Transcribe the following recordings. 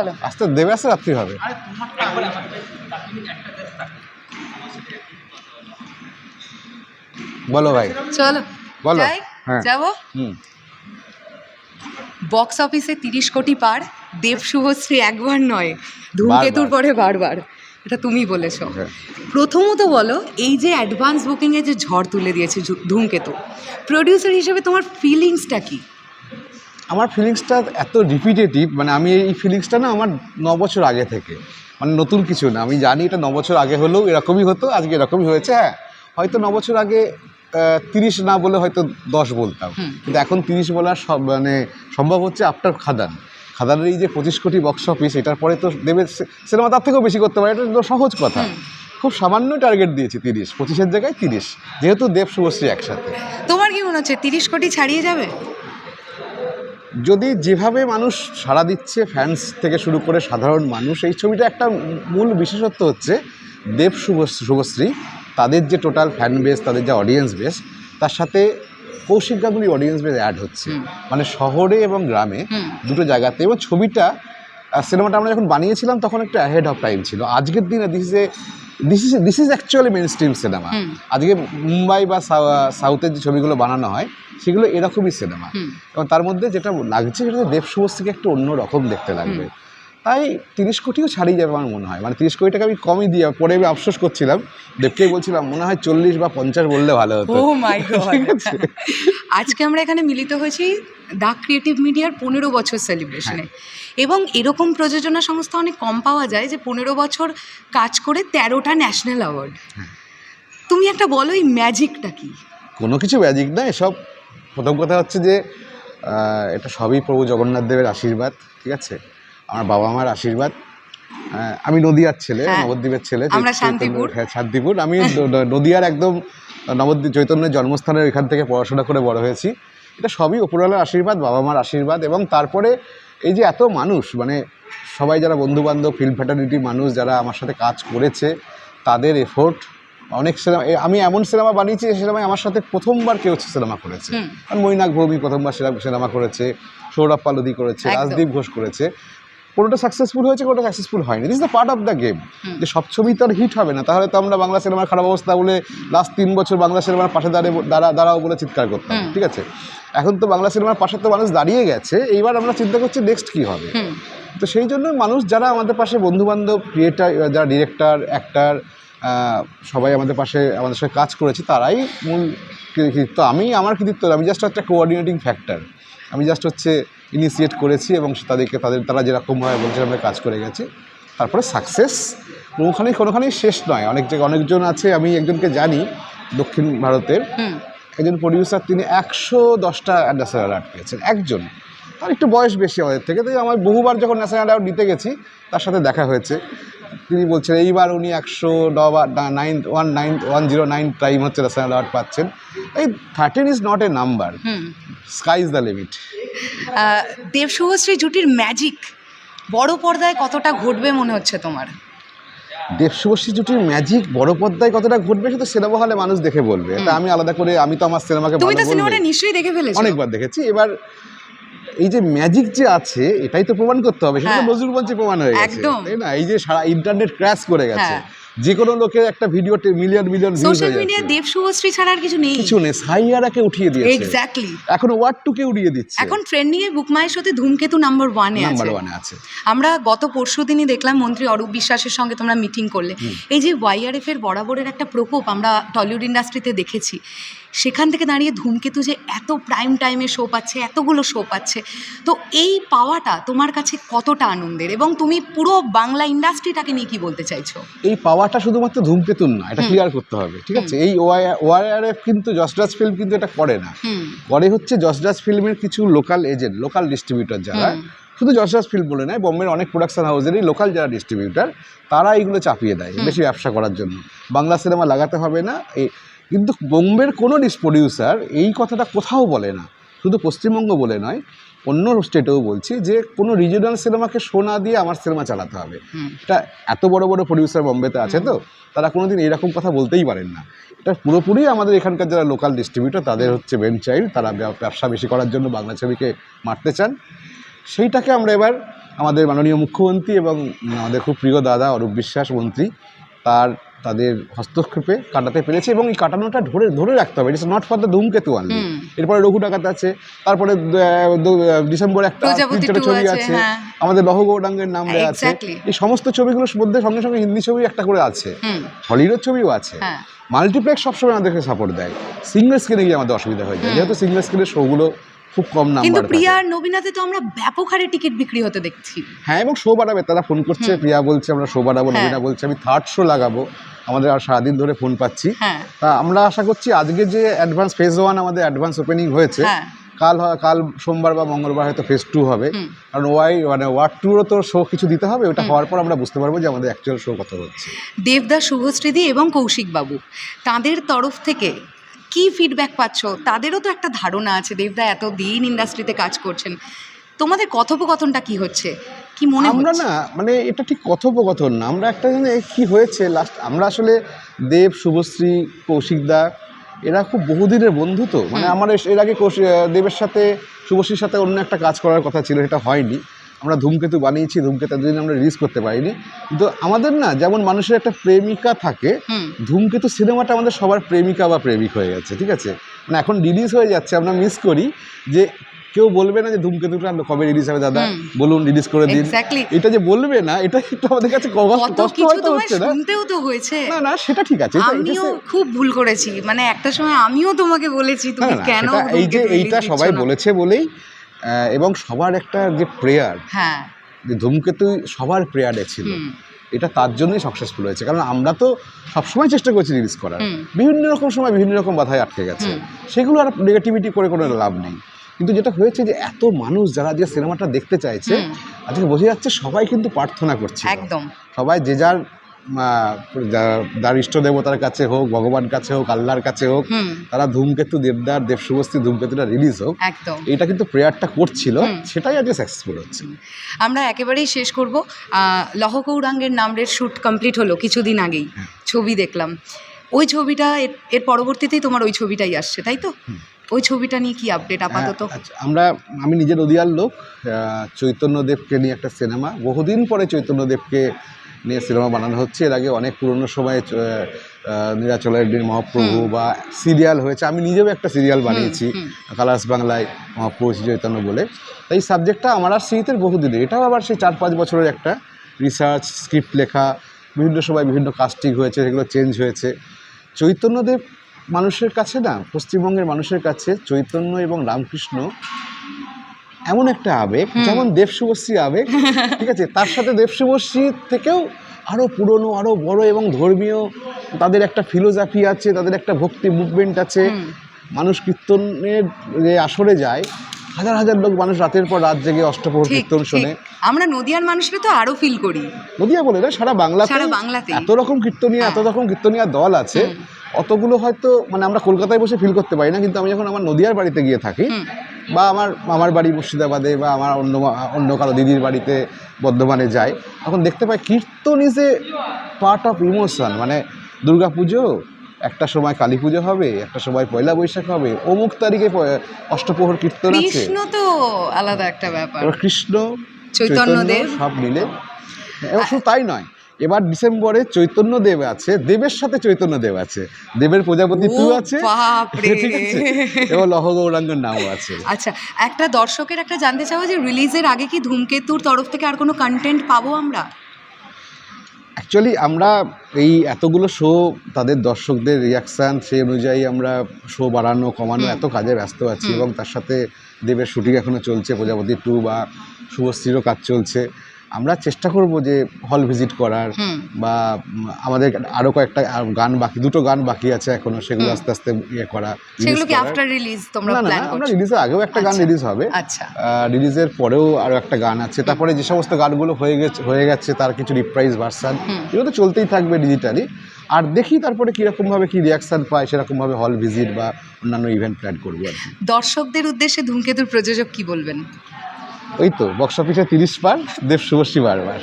চলো আসতে দেবে আসতে রাত্রি হবে। বলো। ভাই। চলো বলো। হ্যাঁ। যাব। বক্স অফিসে তিরিশ কোটি পার দেব শুভশ্রী একবার নয় ধূমকেতুর। পরে বারবার। এটা তুমি বলেছ। হ্যাঁ। প্রথমত বলো এই যে অ্যাডভান্স বুকিংয়ে যে ঝড় তুলে দিয়েছে ধূমকেতু প্রডিউসার হিসেবে তোমার ফিলিংসটা কি? আমার ফিলিংসটা এত রিপিটেটিভ মানে আমি এই ফিলিংসটা না আমার ন বছর আগে থেকে। মানে নতুন কিছু না আমি জানি এটা ন বছর আগে হলেও এরকমই হতো আজকে এরকমই হয়েছে হ্যাঁ। হয়তো ন বছর আগে তিরিশ না বলে হয়তো দশ বলতাম। কিন্তু এখন তিরিশ বলার সব মানে সম্ভব হচ্ছে আফটার খাদান। খাদানের এই যে পঁচিশ কোটি বক্স অফিস এটার পরে তো দেবে সিনেমা তার থেকেও বেশি করতে পারে এটা তো সহজ কথা। খুব সামান্য টার্গেট দিয়েছি তিরিশ পঁচিশের জায়গায় তিরিশ। যেহেতু দেব শুভশ্রী একসাথে। তোমার কি মনে হচ্ছে তিরিশ কোটি ছাড়িয়ে যাবে? যদি যেভাবে মানুষ সাড়া দিচ্ছে ফ্যান্স থেকে শুরু করে সাধারণ মানুষ এই ছবিটা একটা মূল বিশেষত্ব হচ্ছে দেব শুভ শুভশ্রী তাদের যে টোটাল ফ্যান বেস তাদের যে অডিয়েন্স বেস তার সাথে Kaushik Ganguly audience base ad হচ্ছে মানে শহরে এবং গ্রামে দুটো জায়গাতে। এবং ছবিটা সিনেমাটা আমরা যখন বানিয়েছিলাম তখন একটা অ্যাহেড অফ টাইম ছিল। আজকের দিনে this a this is this is actually mainstream cinema আজকে মুম্বাই বা সাউ- সাউথের যে ছবিগুলো বানানো হয় সেগুলো এরকমই সিনেমা এবং তার মধ্যে যেটা লাগছে সেটা দেব শুভশ্রীকে একটু অন্য রকম দেখতে লাগবে। তাই তিরিশ কোটিও ছাড়িয়ে যাবে আমার মনে হয়। মানে তিরিশ কোটি টাকা আমি কমই দিয়ে পরে আমি আফসোস করছিলাম দেবকেই বলছিলাম মনে হয় চল্লিশ বা পঞ্চাশ বললে ভালো হতো। ও মাই আছে? আজকে আমরা এখানে মিলিত হয়েছি দ্য ক্রিয়েটিভ মিডিয়ার পনেরো বছর সেলিব্রেশনে এবং এরকম প্রযোজনা সংস্থা অনেক কম পাওয়া যায় যে পনেরো বছর কাজ করে তেরোটা ন্যাশনাল অ্যাওয়ার্ড তুমি একটা বলো এই ম্যাজিকটা কি? কোনো কিছু ম্যাজিক না এসব প্রথম কথা হচ্ছে যে এটা সবই প্রভু জগন্নাথ দেবের আশীর্বাদ ঠিক আছে? আমার বাবা মার আশীর্বাদ। আহ, আমি নদিয়ার ছেলে হ্যাঁ। নবদ্বীপের ছেলে শান্তিপুর। হ্যাঁ শান্তিপুর। আমি নদিয়ার একদম নবদ্বীপ চৈতন্যের জন্মস্থানের এখান থেকে পড়াশোনা করে বড় হয়েছি। এটা সবই ওপরওয়ালার আশীর্বাদ বাবা মার আশীর্বাদ এবং তারপরে এই যে এত মানুষ মানে সবাই যারা বন্ধুবান্ধব ফিল্ম ফ্যাটার্নিটি মানুষ যারা আমার সাথে কাজ করেছে তাদের এফোর্ট অনেক সিনেমা আমি এমন সিনেমা বানিয়েছি যে সিনেমায় আমার সাথে প্রথমবার কেউ সিনেমা করেছে। মৈনাক ভৌমি প্রথমবার সিনেমা করেছে সৌরভ পালদি করেছে রাজদীপ ঘোষ করেছে। কোনোটা সাকসেসফুল হয়েছে কোনোটা সাকসেসফুল হয়নি। This the part of the game যে সব ছবি তো আর হিট হবে না। তাহলে তো আমরা বাংলা সিনেমার খারাপ অবস্থা বলে লাস্ট তিন বছর বাংলা সিনেমার পাশে দাঁড়িয়ে দাঁড়া দাঁড়াও বলে চিৎকার করতাম ঠিক আছে? এখন তো বাংলা সিনেমার পাশে তো মানুষ দাঁড়িয়ে গেছে। এইবার আমরা চিন্তা করছি নেক্সট কী হবে? তো সেই জন্য মানুষ যারা আমাদের পাশে বন্ধুবান্ধব ক্রিয়েটার যারা ডিরেক্টর অ্যাক্টার সবাই আমাদের পাশে আমাদের সাথে কাজ করেছে তারাই মূল কৃতিত্ব। আমি আমার কৃতিত্ব আমি জাস্ট একটা কোঅর্ডিনেটিং ফ্যাক্টর আমি জাস্ট হচ্ছে ইনিশিয়েট করেছি এবং তাদেরকে তাদের তারা যেরকমভাবে বলছে আমরা কাজ করে গেছি। তারপরে সাকসেস কোনোখানেই কোনোখানেই শেষ নয়। অনেক জায়গায় অনেকজন আছে আমি একজনকে জানি দক্ষিণ ভারতের। একজন প্রডিউসার তিনি একশো দশটা ন্যাশনাল অ্যাওয়ার্ড পেয়েছেন একজন। তার একটু বয়স বেশি আমাদের থেকে। তাই আমার বহুবার যখন ন্যাশনাল অ্যাওয়ার্ড নিতে গেছি তার সাথে দেখা হয়েছে। তিনি বলছেন এইবার উনি একশো nine one nine one zero nine time হচ্ছে ন্যাশনাল অ্যাওয়ার্ড পাচ্ছেন। এই thirteen is not a number sky is the limit ah, Dev Subhashree জুটির magic বড় পর্দায় কতটা ঘটবে মনে হচ্ছে তোমার? দেব শুভশ্রী জুটির ম্যাজিক বড় পর্দায় কতটা ঘটবে সেটা সিনেমা হলে মানুষ দেখে বলবে। এটা আমি আলাদা করে আমি তো আমার সিনেমাকে তুমি তো সিনেমাটা নিশ্চয়ই দেখে ফেলেছো। অনেকবার দেখেছি। এবার এই যে ম্যাজিক যে আছে এটাই তো প্রমাণ করতে হবে। সেটা হ্যাঁ। নজরুল মঞ্চে প্রমাণ হয়ে গেছে। তাই না? এই যে সারা ইন্টারনেট ক্র্যাশ করে গেছে। হ্যাঁ। যে কোনো লোকের একটা video million million views social media Dev Subhashree ছাড়া আর কিছু নেই। কিছু নেই সাইয়ারাকে উঠিয়ে দিয়েছে। এক্স্যাক্টলি এখন ওয়ার্ড টুকে উড়িয়ে দিচ্ছে। এখন ট্রেন্ডিং এ বুকমায়ের সাথে ধূমকেতু নাম্বার ওয়ানে নাম্বার আছে। ওয়ানে আছে। আমরা গত পরশু দিনই দেখলাম মন্ত্রী অরূপ বিশ্বাসের সঙ্গে তোমরা মিটিং করলে। এই যে ওয়াইআরএফ এর বরাবরের একটা প্রকোপ আমরা টলিউড ইন্ডাস্ট্রিতে দেখেছি। সেখান থেকে দাঁড়িয়ে ধূমকেতু যে এত প্রাইম টাইমে শো পাচ্ছে এতগুলো শো পাচ্ছে। তো এই পাওয়াটা তোমার কাছে কতটা আনন্দের? এবং তুমি পুরো বাংলা ইন্ডাস্ট্রিটাকে নিয়ে কি বলতে চাইছো? এই পাওয়াটা শুধুমাত্র ধূমকেতুন না এটা ক্লিয়ার করতে হবে ঠিক আছে? এই ওয়াইআরএফ কিন্তু জসরাজ ফিল্ম কিন্তু এটা করে না। করে হচ্ছে জসরাজ ফিল্মের কিছু লোকাল এজেন্ট লোকাল ডিস্ট্রিবিউটর যারা শুধু যশরাজ ফিল্ম বলে নয় বোম্বের অনেক প্রোডাকশন হাউসেরই লোকাল যারা ডিস্ট্রিবিউটার তারা এইগুলো চাপিয়ে দেয় বেশি ব্যবসা করার জন্য। বাংলা সিনেমা লাগাতে হবে না এই কিন্তু বোম্বের কোনো প্রডিউসার এই কথাটা কোথাও বলে না শুধু পশ্চিমবঙ্গ বলে নয় অন্য স্টেটেও বলছি যে কোনো রিজিওনাল সিনেমাকে শো না দিয়ে আমার সিনেমা চালাতে হবে। এটা এত বড় বড় প্রডিউসার বম্বেতে আছে তো তারা কোনোদিন এরকম কথা বলতেই পারেন না। এটা পুরোপুরি আমাদের এখানকার যারা লোকাল ডিস্ট্রিবিউটর তাদের হচ্ছে বেন চাইল্ড তারা ব্যবসা বেশি করার জন্য বাংলা ছবিকে মারতে চান। সেইটাকে আমরা এবার আমাদের মাননীয় মুখ্যমন্ত্রী এবং আমাদের খুব প্রিয় দাদা অরূপ বিশ্বাস মন্ত্রী তার তাদের হস্তক্ষেপে কাটাতে পেরেছে এবং এই কাটানোটা ধরে ধরে রাখতে হবে। It's not for the Dhumketu only এরপরে রঘু ডাকাত আছে তারপরে ডিসেম্বর একটা ছবি আছে, হ্যাঁ। আমাদের লহগৌরাঙ্গের নাম দেয়া আছে। এই সমস্ত ছবিগুলোর মধ্যে সঙ্গে সঙ্গে হিন্দি ছবি একটা করে আছে। হলিউডের ছবিও আছে। হ্যাঁ। মাল্টিপ্লেক্স সবসময় আমাদেরকে সাপোর্ট দেয়। সিঙ্গেল স্ক্রিনে গিয়ে আমাদের অসুবিধা হয়ে যায়। যেহেতু সিঙ্গেল স্ক্রিনের শোগুলো খুব কম কিন্তু প্রিয়া আর নবীনাতে তো আমরা ব্যাপক হারে টিকিট বিক্রি হতে দেখছি। হ্যাঁ এবং শো বাড়াবে তারা ফোন করছে প্রিয়া বলছে আমরা শো বাড়াবো হ্যাঁ। নবীনা বলছে আমি থার্ড শো লাগাবো। আমাদের আর সারাদিন ধরে ফোন পাচ্ছি। হ্যাঁ। তা আমরা আশা করছি আজকে যে অ্যাডভান্স ফেজ ওয়ান আমাদের অ্যাডভান্স ওপেনিং হয়েছে হ্যাঁ। কাল কাল সোমবার বা মঙ্গলবার হয়তো ফেজ টু হবে। কারণ ওয়াই মানে ওয়ার্ড টুরও তো শো কিছু দিতে হবে ওটা হওয়ার পর আমরা বুঝতে পারব যে আমাদের অ্যাকচুয়াল শো কত হচ্ছে। দেবদাস শুভশ্রীদি এবং কৌশিক বাবু তাদের তরফ থেকে কি ফিডব্যাক পাচ্ছ? তাদেরও তো একটা ধারণা আছে দেবদা এত দিন ইন্ডাস্ট্রিতে কাজ করছেন। তোমাদের কথোপকথনটা কি হচ্ছে? কি মনে আমরা না মানে এটা ঠিক কথোপকথন না আমরা একটা জানি কি হয়েছে লাস্ট আমরা আসলে দেব শুভশ্রী কৌশিকদা এরা খুব বহুদিনের বন্ধু তো। মানে আমার এর আগে দেবের সাথে শুভশ্রীর সাথে অন্য একটা কাজ করার কথা ছিল সেটা হয়নি। আমরা ধূমকেতু বানিয়েছি ধূমকেতু এতদিন আমরা রিলিজ করতে পারিনি। কিন্তু আমাদের না যেমন মানুষের একটা প্রেমিকা থাকে ধূমকেতু সিনেমাটা আমাদের সবার প্রেমিকা বা প্রেমিক হয়ে গেছে ঠিক আছে? মানে এখন রিলিজ হয়ে যাচ্ছে আমরা মিস করি যে কেউ বলবে না যে ধূমকেতুটা কবে রিলিজ হবে দাদা? বলুন রিলিজ করে দিন। এটা যে বলবে না এটা একটু আমাদের কাছে কষ্ট হয়তো হচ্ছে না। শুনতেও তো হয়েছে। না না সেটা ঠিক আছে আমিও খুব ভুল করেছি। মানে একটা সময় আমিও তোমাকে বলেছি তুমি কেন এই যে এইটা সবাই বলেছে বলেই এবং সবার একটা যে প্রেয়ার হ্যাঁ। যে ধূমকেতু সবার প্রেয়ারে ছিল এটা তার জন্যই সাকসেসফুল হয়েছে। কারণ আমরা তো সবসময় চেষ্টা করছি রিলিজ করার। বিভিন্ন রকম সময় বিভিন্ন রকম বাধায় আটকে গেছে। সেগুলো আর নেগেটিভিটি করে কোনো লাভ নেই। কিন্তু যেটা হয়েছে যে এত মানুষ যারা যে সিনেমাটা দেখতে চাইছে আজকে বোঝা যাচ্ছে সবাই কিন্তু প্রার্থনা করছে একদম। সবাই যে যার যার ইষ্ট দেবতার কাছে হোক ভগবান কাছে হোক আল্লাহর কাছে হোক তারা ধূমকেতু দেবদার দেব শুভস্তি ধূমকেতুটা রিলিজ হোক। এটা কিন্তু প্রেয়ারটা করছিল সেটাই আজকে সাকসেসফুল হচ্ছে। আমরা একেবারেই শেষ করব। লহকৌরাঙ্গের নামরের শ্যুট কমপ্লিট হলো কিছুদিন আগেই হ্যাঁ। ছবি দেখলাম। ওই ছবিটা এর- পরবর্তীতেই তোমার ওই ছবিটাই আসছে তাই তো? ওই ছবিটা নিয়ে কি আপডেট আপাতত? হ্যাঁ, আচ্ছা, আমরা আমি নিজে নদিয়ার লোক চৈতন্যদেবকে নিয়ে একটা সিনেমা বহুদিন পরে চৈতন্যদেবকে নিয়ে সিনেমা বানানো হচ্ছে। এর আগে অনেক পুরনো সময়ে নীলাচলের দিন মহাপ্রভু বা সিরিয়াল হয়েছে। আমি নিজেও একটা সিরিয়াল বানিয়েছি কালার্স বাংলায় মহাপ্রভু চৈতন্য বলে। তাই এই সাবজেক্টটা আমার আর স্মৃতির বহুদিনের এটাও আবার সেই চার পাঁচ বছরের একটা রিসার্চ স্ক্রিপ্ট লেখা বিভিন্ন সময় বিভিন্ন কাস্টিং হয়েছে সেগুলো চেঞ্জ হয়েছে। চৈতন্যদেব মানুষের কাছে না পশ্চিমবঙ্গের মানুষের কাছে চৈতন্য এবং রামকৃষ্ণ এমন একটা আবেগ যেমন দেব শুভশ্রী আবেগ ঠিক আছে? তার সাথে দেব শুভশ্রী থেকেও আরও পুরনো আরও বড় এবং ধর্মীয় তাদের একটা ফিলোসফি আছে তাদের একটা ভক্তি মুভমেন্ট আছে। মানুষ কীর্তনের যে আসরে যায় হাজার হাজার লোক মানুষ রাতের পর রাত জেগে অষ্টপ্রহর কীর্তন শোনে। আমরা নদিয়ার মানুষকে তো আরও ফিল করি। নদিয়া বলে না সারা বাংলাতে সারা বাংলাতেই। এত রকম কীর্তনীয় এত হ্যাঁ। রকম কীর্তনীয় দল আছে অতগুলো হয়তো মানে আমরা কলকাতায় বসে ফিল করতে পারি না কিন্তু আমি যখন আমার নদিয়ার বাড়িতে গিয়ে থাকি। বা আমার আমার বাড়ি মুর্শিদাবাদে বা আমার অন্য অন্য কারও দিদির বাড়িতে বর্ধমানে যাই তখন দেখতে পাই kirtan is a part of emotion মানে দুর্গা পুজো একটা সময় কালী পুজো হবে একটা সময় পয়লা বৈশাখ হবে অমুক তারিখে অষ্টপ্রহর কীর্তন আছে। কৃষ্ণ তো আলাদা একটা ব্যাপার। কৃষ্ণ চৈতন্যদেব। সব মিলে এবং শুধু তাই নয়। এবার ডিসেম্বরে চৈতন্য দেব আছে দেবের সাথে চৈতন্য দেব আছে। দেবের প্রজাপতি টু আছে বাপরে। ঠিক আছে? এবং লহ গৌরাঙ্গের নামও আছে। আচ্ছা একটা দর্শকের একটা জানতে চাও যে রিলিজের আগে কি ধূমকেতুর তরফ থেকে আর কোনো কন্টেন্ট পাবো আমরা? অ্যাকচুয়ালি আমরা এই এতগুলো শো তাদের দর্শকদের রিয়াকশান সেই অনুযায়ী আমরা শো বাড়ানো কমানো এত কাজে ব্যস্ত আছি এবং তার সাথে দেবের শুটিং এখনও চলছে প্রজাপতি টু বা শুভশ্রীরও কাজ চলছে। আমরা চেষ্টা করব যে হল ভিজিট করার বা আমাদের আরও কয়েকটা গান বাকি দুটো গান বাকি আছে এখনও সেগুলো আস্তে আস্তে ইয়ে করা সেগুলো কি আফটার রিলিজ তোমরা প্ল্যান না, আমরা করছ? রিলিজের আগেও একটা গান আচ্ছা। রিলিজ হবে। আচ্ছা। রিলিজের পরেও আরও একটা গান আছে। তারপরে যে সমস্ত গানগুলো হয়ে গেছে হয়ে গেছে তার কিছু রিপ্রাইজ ভার্সান। এগুলো তো চলতেই থাকবে ডিজিটালি আর দেখি তারপরে কীরকমভাবে কী রিয়াকশন পায় সেরকমভাবে হল ভিজিট বা অন্যান্য ইভেন্ট প্ল্যান করব আর দর্শকদের উদ্দেশ্যে ধূমকেতুর প্রযোজক কি বলবেন? ওই তো বক্স অফিসে তিরিশ পার দেব শুভশ্রী বারবার।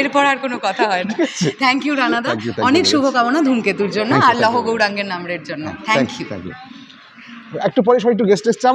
এরপর আর কোনো কথা হয় না। থ্যাংক ইউ রানাদা। অনেক. শুভকামনা ধূমকেতুর জন্য আর লহ. গৌরাঙ্গের নামের জন্য। থ্যাংক ইউ একটু পরে সবাই একটু গেস্ট এসছে